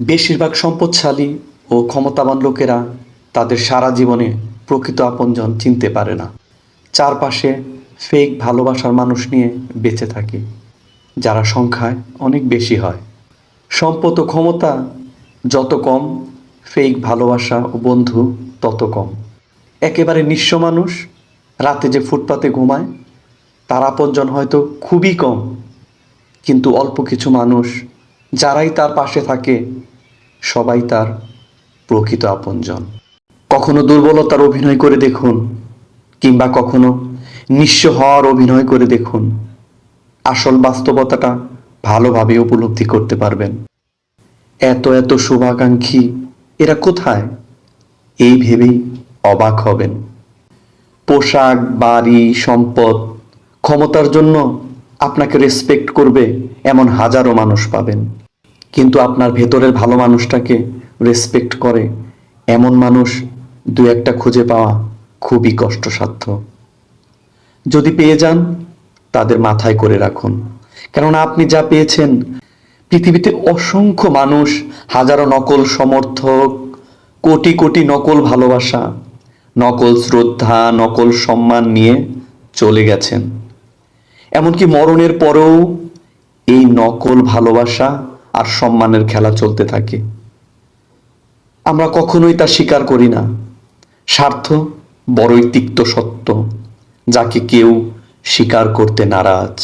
বেশিরভাগ সম্পদশালী ও ক্ষমতাবান লোকেরা তাদের সারা জীবনে প্রকৃত আপনজন চিনতে পারে না। চারপাশে ফেক ভালোবাসার মানুষ নিয়ে বেঁচে থাকে, যারা সংখ্যায় অনেক বেশি হয়। সম্পদ ও ক্ষমতা যত কম ফেক ভালোবাসা ও বন্ধু তত কম। একেবারে নিঃস্ব মানুষ রাতে যে ফুটপাতে ঘুমায়, তার আপনজন হয়তো খুবই কম। কিন্তু অল্প কিছু মানুষ, যারাই তার পাশে থাকে সবাই তার প্রকৃত আপনজন। কখনো দুর্বলতার অভিনয় করে দেখুন, কিংবা কখনো নিঃস্ব হওয়ার অভিনয় করে দেখুন। আসল বাস্তবতাটা ভালোভাবে উপলব্ধি করতে পারবেন। এত এত শুভাকাঙ্ক্ষী, এরা কোথায়? এই ভেবেই অবাক হবেন। পোশাক, বাড়ি, সম্পদ, ক্ষমতার জন্য আপনাকে রেসপেক্ট করবে এমন হাজারো মানুষ পাবেন। কিন্তু আপনার ভেতরের ভালো মানুষটাকে রেসপেক্ট করে, এমন মানুষ দু একটা খুঁজে পাওয়া খুবই কষ্টসাধ্য। যদি পেয়ে যান, তাদের মাথায় করে রাখুন। কেননা আপনি যা পেয়েছেন, পৃথিবীতে অসংখ্য মানুষ, হাজারো নকল সমর্থক, কোটি কোটি নকল ভালোবাসা, নকল শ্রদ্ধা, নকল সম্মান নিয়ে চলে গেছেন। এমনকি মরণের পরেও এই নকল ভালোবাসা আর সম্মানের খেলা চলতে থাকে। আমরা কখনোই তা স্বীকার করি না। স্বার্থ বড়ই তিক্ত সত্য, যাকে কেউ স্বীকার করতে নারাজ।